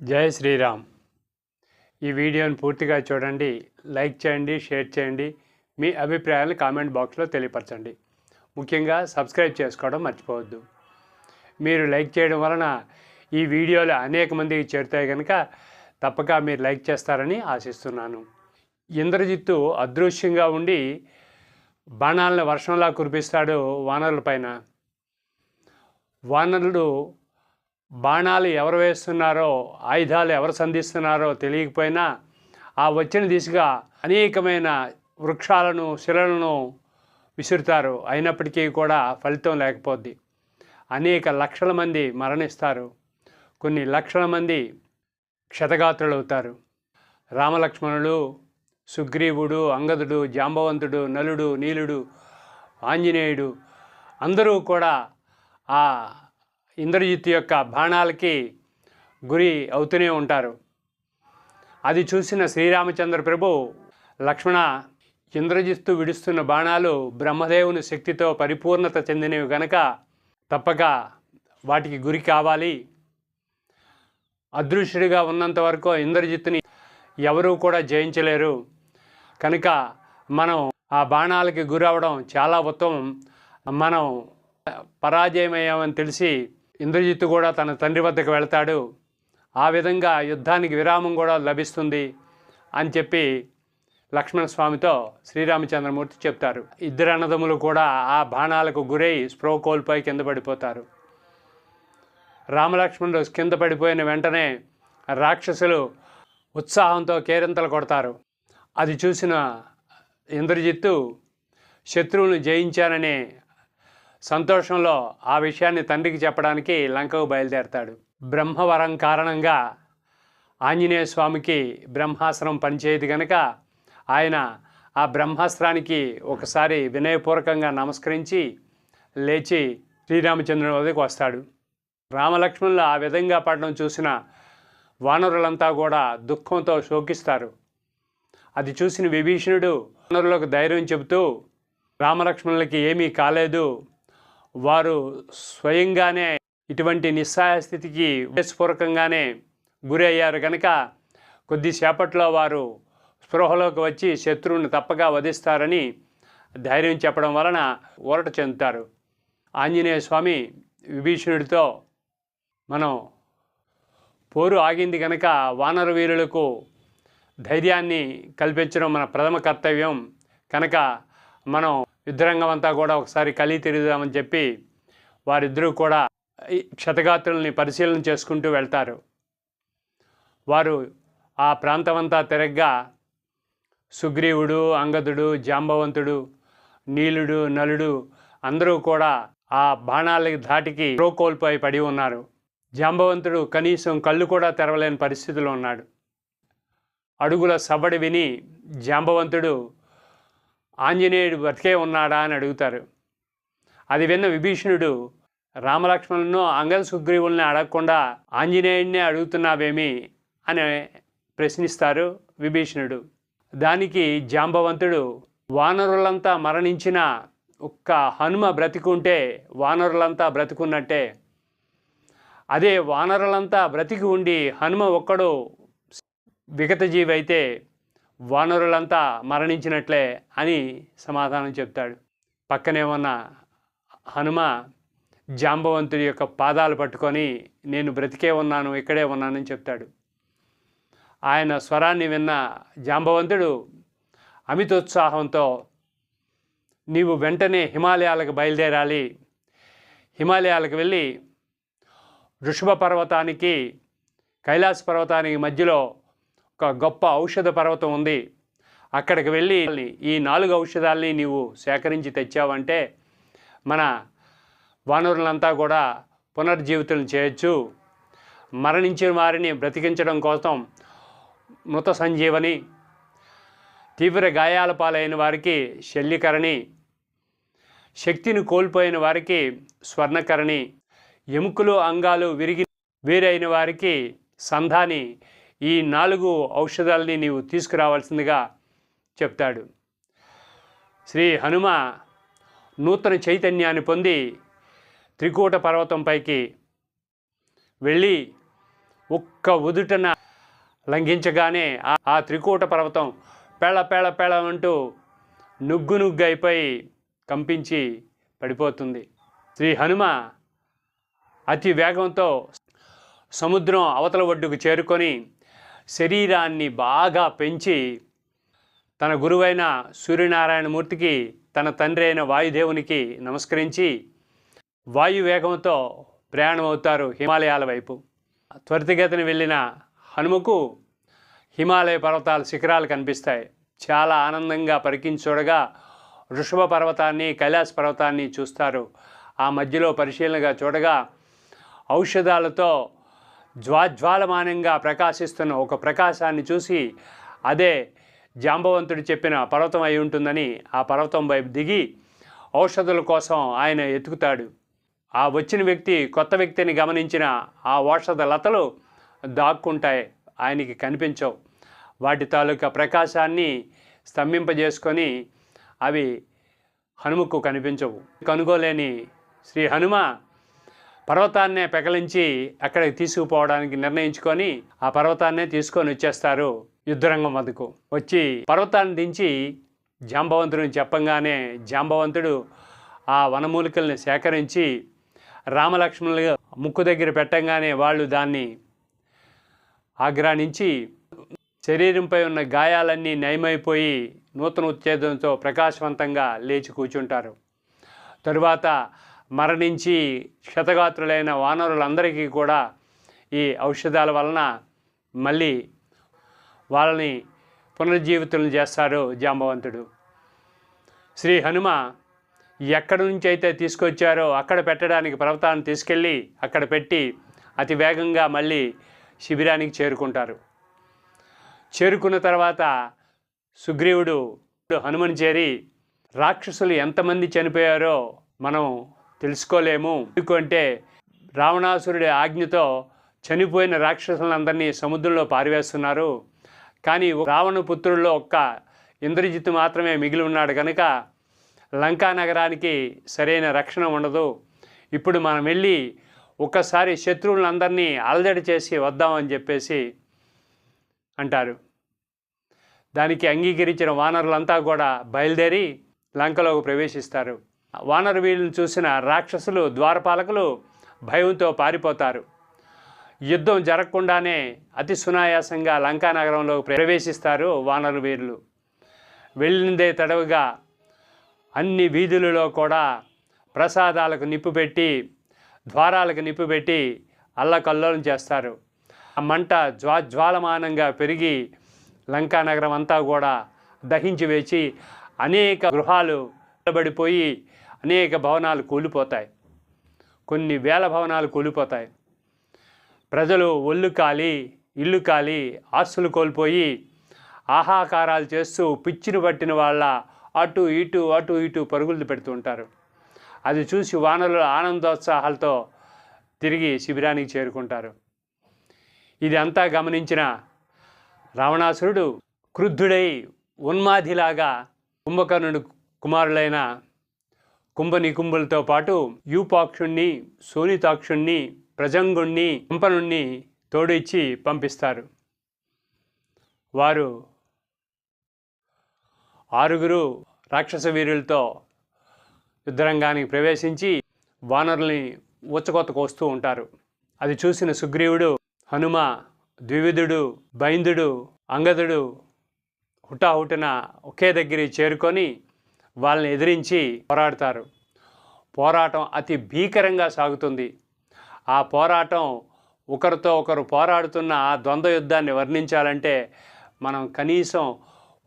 జై శ్రీరామ్. ఈ వీడియోను పూర్తిగా చూడండి లైక్ చేయండి షేర్ చేయండి మీ అభిప్రాయాలను కామెంట్ బాక్స్లో తెలియపరచండి. ముఖ్యంగా సబ్స్క్రైబ్ చేసుకోవడం మర్చిపోవద్దు. మీరు లైక్ చేయడం వలన ఈ వీడియోలు అనేక మందికి చేరుతాయి కనుక తప్పక మీరు లైక్ చేస్తారని ఆశిస్తున్నాను. ఇంద్రజిత్తు అదృశ్యంగా ఉండి బాణాలను వర్షంలా కురిపిస్తాడు వానరుల పైన. వానరులు బాణాలు ఎవరు వేస్తున్నారో ఆయుధాలు ఎవరు సంధిస్తున్నారో తెలియకపోయినా ఆ వచ్చిన దిశగా అనేకమైన వృక్షాలను శిలలను విసురుతారు. అయినప్పటికీ కూడా ఫలితం లేకపోద్ది. అనేక లక్షల మంది మరణిస్తారు. కొన్ని లక్షల మంది క్షతగాత్రులవుతారు. రామలక్ష్మణులు సుగ్రీవుడు అంగదుడు జాంబవంతుడు నలుడు నీలుడు ఆంజనేయుడు అందరూ కూడా ఆ ఇంద్రజిత్ యొక్క బాణాలకి గురి అవుతూనే ఉంటారు. అది చూసిన శ్రీరామచంద్ర ప్రభు లక్ష్మణ ఇంద్రజిత్తు విడుస్తున్న బాణాలు బ్రహ్మదేవుని శక్తితో పరిపూర్ణత చెందినవి గనక తప్పక వాటికి గురి కావాలి. అదృశ్యుడిగా ఉన్నంత వరకు ఇంద్రజిత్తుని ఎవరూ కూడా జయించలేరు. కనుక మనం ఆ బాణాలకి గురవడం చాలా ఉత్తమం. మనం పరాజయమయ్యామని తెలిసి ఇంద్రజిత్తు కూడా తన తండ్రి వద్దకు వెళ్తాడు. ఆ విధంగా యుద్ధానికి విరామం కూడా లభిస్తుంది అని చెప్పి లక్ష్మణస్వామితో శ్రీరామచంద్రమూర్తి చెప్తారు. ఇద్దరు అన్నదమ్ములు కూడా ఆ బాణాలకు గురై స్ప్రో కోల్పోయి కింద పడిపోతారు. రామలక్ష్మణుడు కింద పడిపోయిన వెంటనే రాక్షసులు ఉత్సాహంతో కేరింతలు కొడతారు. అది చూసిన ఇంద్రజిత్తు శత్రువును జయించాననే సంతోషంలో ఆ విషయాన్ని తండ్రికి చెప్పడానికి లంకకు బయలుదేరతాడు. బ్రహ్మవరం కారణంగా ఆంజనేయ స్వామికి బ్రహ్మాస్త్రం పనిచేయదు కనుక ఆయన ఆ బ్రహ్మాస్త్రానికి ఒకసారి వినయపూర్వకంగా నమస్కరించి లేచి శ్రీరామచంద్రుని వద్దకు వస్తాడు. రామలక్ష్మణులు ఆ విధంగా పడడం చూసిన వానరులంతా కూడా దుఃఖంతో శోకిస్తారు. అది చూసిన విభీషణుడు వానరులకు ధైర్యం చెబుతూ రామలక్ష్మణులకి ఏమీ కాలేదు వారు స్వయంగానే ఇటువంటి నిస్సహాయ స్థితికి ఉద్దేశపూర్వకంగానే గురి అయ్యారు కనుక కొద్దిసేపట్లో వారు స్పృహలోకి వచ్చి శత్రువుని తప్పగా వధిస్తారని ధైర్యం చెప్పడం వలన ఊరట చెందుతారు. ఆంజనేయ స్వామి విభీషణుడితో మనం పోరు ఆగింది కనుక వానర వీరులకు ధైర్యాన్ని కల్పించడం మన ప్రథమ కర్తవ్యం. కనుక మనం యుద్ధరంగం అంతా కూడా ఒకసారి కలిగి తిరుగుదామని చెప్పి వారిద్దరూ కూడా ఈ క్షతగాత్రుల్ని పరిశీలన చేసుకుంటూ వెళ్తారు. వారు ఆ ప్రాంతమంతా తిరగ్గా సుగ్రీవుడు అంగదుడు జాంబవంతుడు నీలుడు నలుడు అందరూ కూడా ఆ బాణాలకి ధాటికి రో కోల్పోయి పడి ఉన్నారు. జాంబవంతుడు కనీసం కళ్ళు కూడా తెరవలేని పరిస్థితిలో ఉన్నాడు. అడుగుల సబడి విని జాంబవంతుడు ఆంజనేయుడు బతికే ఉన్నాడా అని అడుగుతారు. అది విన్న విభీషణుడు రామలక్ష్మణులను అంగద సుగ్రీవుల్ని అడగకుండా ఆంజనేయుడినే అడుగుతున్నావేమి? అని ప్రశ్నిస్తారు విభీషణుడు. దానికి జాంబవంతుడు వానరులంతా మరణించిన ఒక్క హనుమ బ్రతికుంటే వానరులంతా బ్రతికున్నట్టే. అదే వానరులంతా బ్రతికి ఉండి హనుమ ఒక్కడు విగతజీవి అయితే వానరులంతా మరణించినట్లే అని సమాధానం చెప్తాడు. పక్కనే ఉన్న హనుమ జాంబవంతుడి యొక్క పాదాలు పట్టుకొని నేను బ్రతికే ఉన్నాను ఇక్కడే ఉన్నానని చెప్తాడు. ఆయన స్వరాన్ని విన్న జాంబవంతుడు అమితోత్సాహంతో నీవు వెంటనే హిమాలయాలకు బయలుదేరాలి. హిమాలయాలకు వెళ్ళి వృషభ పర్వతానికి కైలాస పర్వతానికి మధ్యలో ఒక గొప్ప ఔషధ పర్వతం ఉంది. అక్కడికి వెళ్ళి ఈ నాలుగు ఔషధాలని నీవు సేకరించి తెచ్చావంటే మన వానరులంతా కూడా పునర్జీవితం చేయొచ్చు. మరణించిన వారిని బ్రతికించడం కోసం మృత సంజీవని తీవ్ర గాయాల పాలైన వారికి శల్యకరణి శక్తిని కోల్పోయిన వారికి స్వర్ణకరణి ఎముకలు అంగాలు విరిగి వీరైన వారికి సంధాని ఈ నాలుగు ఔషధాలని నీవు తీసుకురావాల్సిందిగా చెప్తాడు. శ్రీ హనుమ నూతన చైతన్యాన్ని పొంది త్రికూట పర్వతంపైకి వెళ్ళి ఒక్క ఉదుటన లంఘించగానే ఆ- ఆ త్రికూట పర్వతం పేళ పేళ పేళ అంటూ నుగ్గు నుగ్గు అయిపోయి కంపించి పడిపోతుంది. శ్రీ హనుమ అతి వేగంతో సముద్రం అవతల ఒడ్డుకు చేరుకొని శరీరాన్ని బాగా పెంచి తన గురువైన సూర్యనారాయణమూర్తికి తన తండ్రి అయిన వాయుదేవునికి నమస్కరించి వాయు వేగంతో ప్రయాణం అవుతారు హిమాలయాల వైపు. త్వరితగతిన వెళ్ళిన హనుమకు హిమాలయ పర్వతాల శిఖరాలు కనిపిస్తాయి. చాలా ఆనందంగా పరికించి చూడగా వృషభ పర్వతాన్ని కైలాస పర్వతాన్ని చూస్తారు. ఆ మధ్యలో పరిశీలనగా చూడగా ఔషధాలతో జ్వాజ్వాలమానంగా ప్రకాశిస్తున్న ఒక ప్రకాశాన్ని చూసి అదే జాంబవంతుడు చెప్పిన పర్వతం అయి ఉంటుందని ఆ పర్వతం వైపు దిగి ఔషధుల కోసం ఆయన ఎతుకుతాడు ఆ వచ్చిన వ్యక్తి కొత్త వ్యక్తిని గమనించిన ఆ ఔషధ లతలు దాక్కుంటాయి ఆయనకి కనిపించవు. వాటి తాలూకా ప్రకాశాన్ని స్తంభింపజేసుకొని అవి హనుమకు కనిపించవు. కనుగోలేని శ్రీ హనుమ పర్వతాన్నే పెకలించి అక్కడికి తీసుకుపోవడానికి నిర్ణయించుకొని ఆ పర్వతాన్నే తీసుకొని వచ్చేస్తారు యుద్ధరంగం వద్దకు. వచ్చి పర్వతాన్ని దించి జాంబవంతుడిని చెప్పంగానే జాంబవంతుడు ఆ వనమూలికల్ని సేకరించి రామలక్ష్మణులు ముక్కు దగ్గర పెట్టంగానే వాళ్ళు దాన్ని ఆగ్రానించి శరీరంపై ఉన్న గాయాలన్నీ నయమైపోయి నూతన ఉత్తేజంతో ప్రకాశవంతంగా లేచి కూర్చుంటారు. తరువాత మరణించి క్షతగాత్రులైన వానరులందరికీ కూడా ఈ ఔషధాల వలన మళ్ళీ వాళ్ళని పునర్జీవితులను చేస్తారు జాంబవంతుడు. శ్రీ హనుమ ఎక్కడి నుంచి అయితే తీసుకొచ్చారో అక్కడ పెట్టడానికి పర్వతాన్ని తీసుకెళ్ళి అక్కడ పెట్టి అతి వేగంగా మళ్ళీ శిబిరానికి చేరుకుంటారు. చేరుకున్న తర్వాత సుగ్రీవుడు హనుమను చేరి రాక్షసులు ఎంతమంది చనిపోయారో మనం తెలుసుకోలేము. ఎందుకంటే రావణాసురుడి ఆజ్ఞతో చనిపోయిన రాక్షసులందరినీ సముద్రంలో పారివేస్తున్నారు. కానీ రావణ పుత్రుల్లో ఒక్క ఇంద్రజిత్తు మాత్రమే మిగిలి ఉన్నాడు కనుక లంకా నగరానికి సరైన రక్షణ ఉండదు. ఇప్పుడు మనం వెళ్ళి ఒక్కసారి శత్రువులందరినీ అలజడి చేసి వద్దామని చెప్పేసి అంటారు. దానికి అంగీకరించిన వానరులంతా కూడా బయలుదేరి లంకలోకి ప్రవేశిస్తారు. వానర వీళ్ళని చూసిన రాక్షసులు ద్వారపాలకులు భయంతో పారిపోతారు. యుద్ధం జరగకుండానే అతి సునాయాసంగా లంకా నగరంలో ప్రవేశిస్తారు వానర వీరులు. వెళ్ళిందే తడవుగా అన్ని వీధులలో కూడా ప్రసాదాలకు నిప్పు పెట్టి ద్వారాలకు నిప్పు పెట్టి అల్లకల్లోలం చేస్తారు. ఆ మంట జ్వాజ్వాలమానంగా పెరిగి లంకా నగరం అంతా కూడా దహించి వేచి అనేక గృహాలు నిలబడిపోయి అనేక భవనాలు కూలిపోతాయి. కొన్ని వేల భవనాలు కూలిపోతాయి. ప్రజలు ఒళ్ళు కాలి ఇల్లు కాలి ఆస్తులు కోల్పోయి ఆహాకారాలు చేస్తూ పిచ్చిని పట్టిన వాళ్ళ అటు ఇటు అటు ఇటు పరుగులు పెడుతూ ఉంటారు. అది చూసి వానలు ఆనందోత్సాహాలతో తిరిగి శిబిరానికి చేరుకుంటారు. ఇది అంతా గమనించిన రావణాసురుడు క్రుద్ధుడై ఉన్మాదిలాగా కుంభకర్ణుడు కుమారులైన కుంభనికుంభులతో పాటు యూపాక్షుణ్ణి సోనితాక్షుణ్ణి ప్రజంగుణ్ణి కంపనుణ్ణి తోడిచ్చి పంపిస్తారు. వారు ఆరుగురు రాక్షస వీరులతో యుద్ధరంగానికి ప్రవేశించి వానరుల్ని ఊచకొత్తకు వస్తూ ఉంటారు. అది చూసిన సుగ్రీవుడు హనుమ ద్వివిధుడు బైందుడు అంగదుడు హుటాహుటిన ఒకే దగ్గరికి చేరుకొని వాళ్ళని ఎదిరించి పోరాడతారు. పోరాటం అతి భీకరంగా సాగుతుంది. ఆ పోరాటం ఒకరితో ఒకరు పోరాడుతున్న ఆ ద్వంద్వ యుద్ధాన్ని వర్ణించాలంటే మనం కనీసం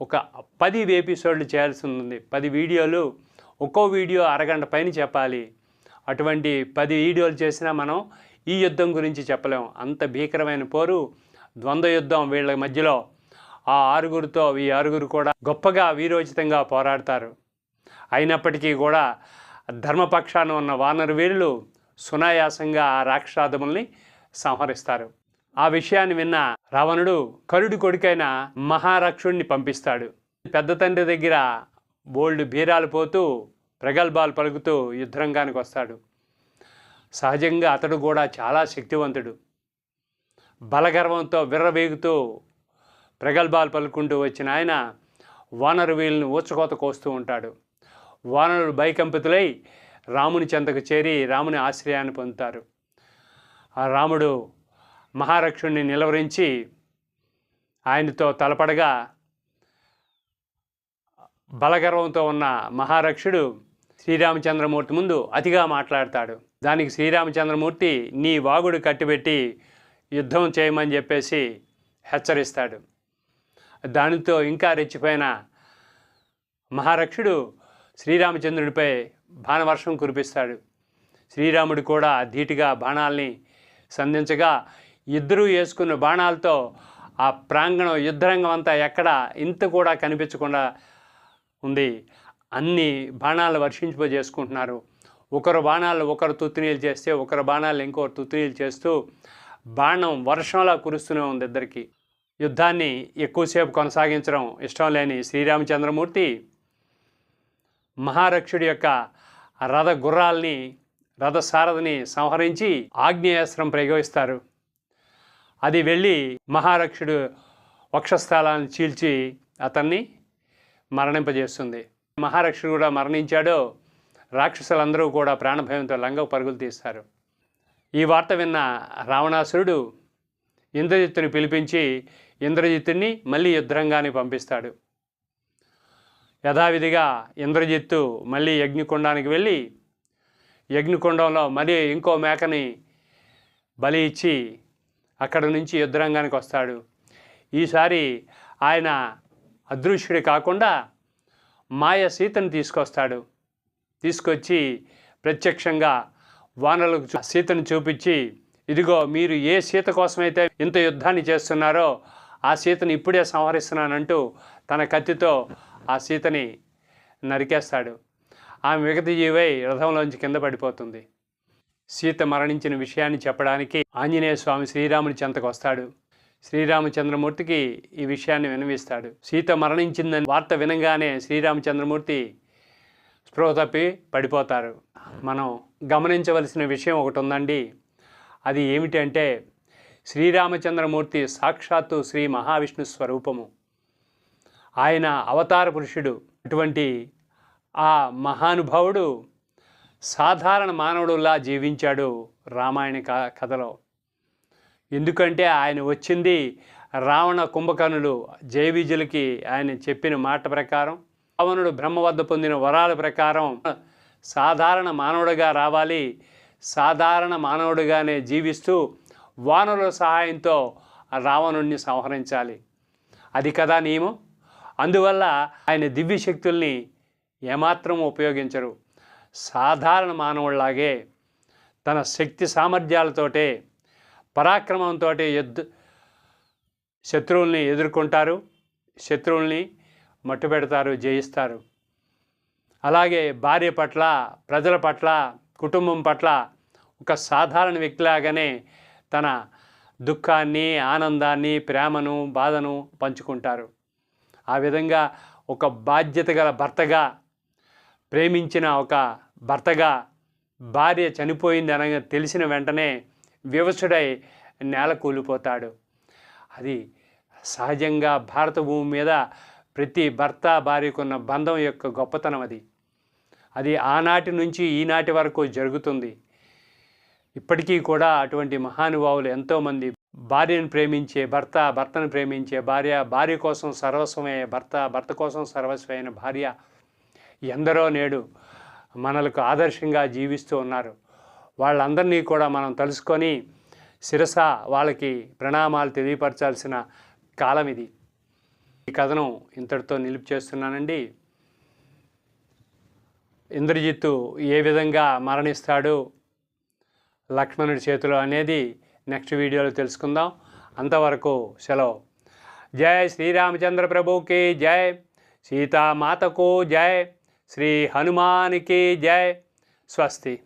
ఒక పది ఎపిసోడ్లు చేయాల్సి ఉంది పది వీడియోలు ఒక్కో వీడియో అరగంట పైన చెప్పాలి. అటువంటి పది వీడియోలు చేసినా మనం ఈ యుద్ధం గురించి చెప్పలేం. అంత భీకరమైన పోరు ద్వంద్వ యుద్ధం వీళ్ళ మధ్యలో ఆ ఆరుగురితో ఈ ఆరుగురు కూడా గొప్పగా వీరోచితంగా పోరాడతారు. అయినప్పటికీ కూడా ధర్మపక్షాన ఉన్న వానరు వీరులు సునాయాసంగా ఆ రాక్షసాధముల్ని సంహరిస్తారు. ఆ విషయాన్ని విన్న రావణుడు కరుడి కొడుకైన మహారక్షుణ్ణి పంపిస్తాడు. పెద్ద తండ్రి దగ్గర బోల్డ్ బీరాలు పోతూ ప్రగల్భాలు పలుకుతూ యుద్ధరంగానికి వస్తాడు. సహజంగా అతడు కూడా చాలా శక్తివంతుడు. బలగర్వంతో విర్రవేగుతూ ప్రగల్భాలు పలుకుంటూ వచ్చిన ఆయన వానరు వీళ్ళని ఊచకోత కోస్తూ ఉంటాడు. వానరులు భయకంపితులై రాముని చెంతకు చేరి రాముని ఆశ్రయాన్ని పొందుతారు. ఆ రాముడు మహారక్షుణ్ణి నిలవరించి ఆయనతో తలపడగా బలగర్వంతో ఉన్న మహారక్షుడు శ్రీరామచంద్రమూర్తి ముందు అతిగా మాట్లాడతాడు. దానికి శ్రీరామచంద్రమూర్తి నీ వాగుడు కట్టిపెట్టి యుద్ధం చేయమని చెప్పేసి హెచ్చరిస్తాడు. దానితో ఇంకా రెచ్చిపోయిన మహారక్షుడు శ్రీరామచంద్రుడిపై బాణవర్షం కురిపిస్తాడు. శ్రీరాముడు కూడా ధీటుగా బాణాల్ని సంధించగా ఇద్దరూ వేసుకున్న బాణాలతో ఆ ప్రాంగణం యుద్ధరంగం అంతా ఎక్కడ ఇంత కూడా కనిపించకుండా ఉంది. అన్ని బాణాలు వర్షించిపోజేసుకుంటున్నారు ఒకరు బాణాలు ఒకరు తుత్తినీళ్ళు చేస్తే ఒకరు బాణాలు ఇంకొకరు తుత్తినీళ్ళు చేస్తూ బాణం వర్షంలా కురుస్తూనే ఉంది ఇద్దరికి. యుద్ధాన్ని ఎక్కువసేపు కొనసాగించడం ఇష్టం లేని శ్రీరామచంద్రమూర్తి మహారక్షుడి యొక్క రథ గుర్రాల్ని రథసారథిని సంహరించి ఆగ్నేయాస్త్రం ప్రయోగిస్తారు. అది వెళ్ళి మహారక్షుడు వక్షస్థలాన్ని చీల్చి అతన్ని మరణింపజేస్తుంది. మహారక్షుడు కూడా మరణించాడో రాక్షసులందరూ కూడా ప్రాణభయంతో లంగ పరుగులు తీస్తారు. ఈ వార్త విన్న రావణాసురుడు ఇంద్రజిత్తుని పిలిపించి ఇంద్రజిత్తుని మళ్ళీ యుద్ధరంగాన్ని పంపిస్తాడు. యథావిధిగా ఇంద్రజిత్తు మళ్ళీ యజ్ఞకుండానికి వెళ్ళి యజ్ఞకుండంలో మరీ ఇంకో మేకని బలి ఇచ్చి అక్కడ నుంచి యుద్ధరంగానికి వస్తాడు. ఈసారి ఆయన అదృశ్యుడు కాకుండా మాయ సీతను తీసుకొస్తాడు. తీసుకొచ్చి ప్రత్యక్షంగా వానలకు సీతను చూపించి ఇదిగో మీరు ఏ సీత కోసమైతే ఇంత యుద్ధాన్ని చేస్తున్నారో ఆ సీతను ఇప్పుడే సంహరిస్తున్నానంటూ తన కత్తితో ఆ సీతని నరికేస్తాడు. ఆమె మిగతా జీవై రథంలోంచి కింద పడిపోతుంది. సీత మరణించిన విషయాన్ని చెప్పడానికి ఆంజనేయ స్వామి శ్రీరాముని చెంతకు వస్తాడు. శ్రీరామచంద్రమూర్తికి ఈ విషయాన్ని వినవిస్తాడు. సీత మరణించిందని వార్త వినగానే శ్రీరామచంద్రమూర్తి స్పృహ తప్పి పడిపోతారు. మనం గమనించవలసిన విషయం ఒకటి ఉందండి. అది ఏమిటంటే శ్రీరామచంద్రమూర్తి సాక్షాత్తు శ్రీ మహావిష్ణు స్వరూపము. ఆయన అవతార పురుషుడు అటువంటి ఆ మహానుభావుడు సాధారణ మానవుడులా జీవించాడు రామాయణ క- కథలో. ఎందుకంటే ఆయన వచ్చింది రావణ కుంభకర్ణులు జయవిజులకి ఆయన చెప్పిన మాట ప్రకారం. రావణుడు బ్రహ్మ వద్ద పొందిన వరాల ప్రకారం సాధారణ మానవుడిగా రావాలి. సాధారణ మానవుడిగానే జీవిస్తూ వానరుల సహాయంతో రావణుణ్ణి సంహరించాలి. అది కదా నియమం? అందువల్ల ఆయన దివ్య శక్తుల్ని ఏమాత్రం ఉపయోగించరు. సాధారణ మానవుల్లాగే తన శక్తి సామర్థ్యాలతోటే పరాక్రమంతో యుద్ధ శత్రువుల్ని ఎదుర్కొంటారు శత్రువుల్ని మట్టుపెడతారు జయిస్తారు. అలాగే భార్య పట్ల ప్రజల పట్ల కుటుంబం పట్ల ఒక సాధారణ వ్యక్తిలాగానే తన దుఃఖాన్ని ఆనందాన్ని ప్రేమను బాధను పంచుకుంటారు. ఆ విధంగా ఒక బాధ్యత గల భర్తగా ప్రేమించిన ఒక భర్తగా భార్య చనిపోయింది అనగా తెలిసిన వెంటనే వివసుడై నేల కూలిపోతాడు. అది సహజంగా భారత భూమి మీద ప్రతి భర్త భార్యకున్న బంధం యొక్క గొప్పతనం అది. అది ఆనాటి నుంచి ఈనాటి వరకు జరుగుతుంది. ఇప్పటికీ కూడా అటువంటి మహానుభావులు ఎంతోమంది భార్యను ప్రేమించే భర్త భర్తను ప్రేమించే భార్య భార్య కోసం సర్వస్వమయ్యే భర్త భర్త కోసం సర్వస్వమైన భార్య ఎందరో నేడు మనలకు ఆదర్శంగా జీవిస్తూ ఉన్నారు. వాళ్ళందరినీ కూడా మనం తలుసుకొని శిరస వాళ్ళకి ప్రణామాలు తెలియపరచాల్సిన కాలం ఇది. ఈ కథను ఇంతటితో నిలుపు చేస్తున్నానండి. ఇంద్రజిత్తు ఏ విధంగా మరణిస్తాడు? లక్ష్మణుడి చేతిలో అనేది నెక్స్ట్ వీడియోలో తెలుసుకుందాం. అంతవరకు సెలవు. జై శ్రీరామచంద్ర ప్రభుకి జై. సీతామాతకు జై. శ్రీ హనుమానికి జై. స్వస్తి.